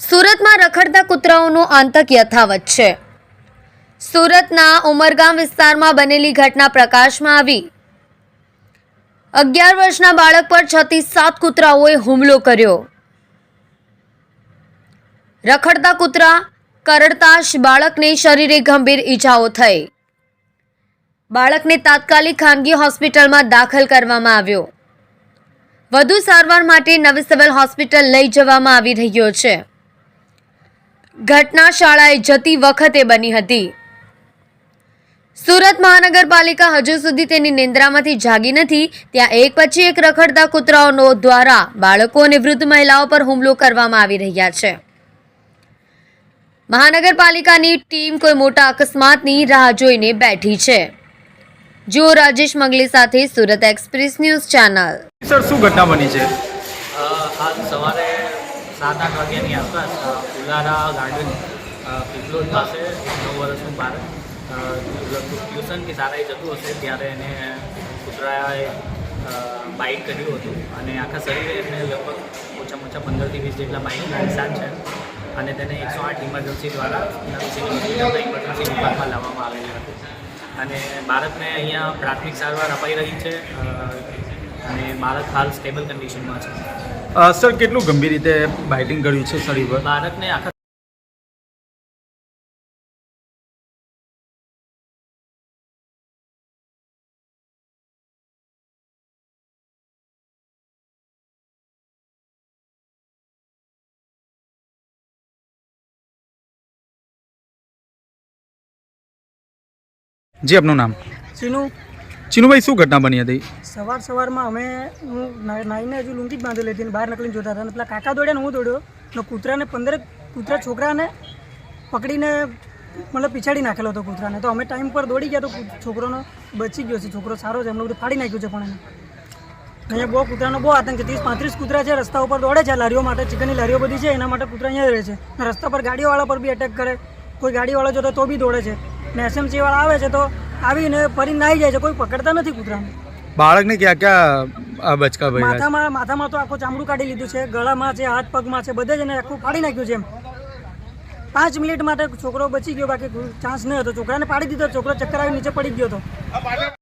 સુરતમાં રખડતા કૂતરાઓનો આતંક યથાવત છે. સુરતના ઉમરગામ વિસ્તારમાં બનેલી ઘટના પ્રકાશમાં આવી. અગિયાર વર્ષના બાળક પર છથી સાત કૂતરાઓએ હુમલો કર્યો. રખડતા કૂતરા કરડતા બાળકને શરીરે ગંભીર ઈજાઓ થઈ. બાળકને તાત્કાલિક ખાનગી હોસ્પિટલમાં દાખલ કરવામાં આવ્યો. વધુ સારવાર માટે નવી સિવિલ હોસ્પિટલ લઈ જવામાં આવી રહ્યો છે. ઘટના શાળાએ જતી વખતે બની હતી. સુરત મહાનગરપાલિકા હજુ સુધી તેની નિંદ્રામાંથી જાગી નથી. ત્યાં એક પછી એક રખડતા કૂતરાઓનો દ્વારા બાળકો અને વૃદ્ધ મહિલાઓ પર હુમલો કરવામાં આવી રહ્યા છે. મહાનગરપાલિકાની ટીમ કોઈ મોટા અકસ્માતની રાહ જોઈને બેઠી છે. જુઓ રાજેશ મંગલી સાથે Surat express news channel. Sir શું ઘટના બની છે? સવારે સાત આઠ વાગ્યાની આસપાસ ફુલારા ગાર્ડન પીપલોદ પાસે નવ વર્ષનું બાળક ટ્યુશન કે શાળાએ જતું હશે ત્યારે એને કૂતરાએ બાઇક કર્યું હતું. અને આખા શરીરે એને લગભગ ઓછામાં ઓછા પંદરથી વીસ જેટલા બાઇકના નિશાન છે. અને તેને એકસો આઠ ઇમરજન્સી દ્વારા ઇમરજન્સી વિભાગમાં લાવવામાં આવેલી હતી. અને બાળકને અહીંયા પ્રાથમિક સારવાર અપાઈ રહી છે અને બાળક હાલ સ્ટેબલ કન્ડિશનમાં છે. સર કેટલું ગંભીર રીતે બાઇટિંગ કર્યું છે શરીર પર? બાળકને આખા જી આપનું નામ? સીનું ચીનુભાઈ, શું ઘટના બની હતી? સવાર સવારમાં અમે, હું નાઈને હજુ લુંગી જ બાંધેલી હતી બહાર નીકળીને જોતા હતા. અને પેલા કાકા દોડ્યા ને હું દોડ્યો. અને કૂતરાને પંદર, કૂતરા છોકરાને પકડીને મતલબ પીછાડી નાખેલો હતો કૂતરાને. તો અમે ટાઈમ પર દોડી ગયા તો છોકરોનો બચી ગયો છે. છોકરો સારો છે, એમને બધું ફાડી નાખ્યું છે પણ એને. અહીંયા બહુ કૂતરાનો બહુ આતંક છે. ત્રીસ, પાંત્રીસ કૂતરા છે, રસ્તા ઉપર દોડે છે, લારીઓ માટે, ચિકનની લારીઓ બધી છે, એના માટે કૂતરા અહીંયા રહે છે. રસ્તા પર ગાડીવાળા પર બી અટેક કરે. કોઈ ગાડીવાળો જોતો તો બી દોડે છે. ને એસએમસી વાળા આવે છે તો આવીને ફરી નાહી જાય છે. કોઈ પકડતા નથી કૂતરાને. બાળકને ક્યાં ક્યાં આ બચકા ભાઈ માથામાં માથામાં તો આખું ચામડું કાઢી લીધું છે. ગળામાં છે હાથ પગમાં છે બધે જ એને આખું ફાડી નાખ્યું છે એમ. પાંચ મિનિટ માટે છોકરો બચી ગયો બાકી ચાન્સ નહીં હતો. છોકરાને પાડી દીધો છોકરો ચક્કર આવી નીચે પડી ગયો હતો.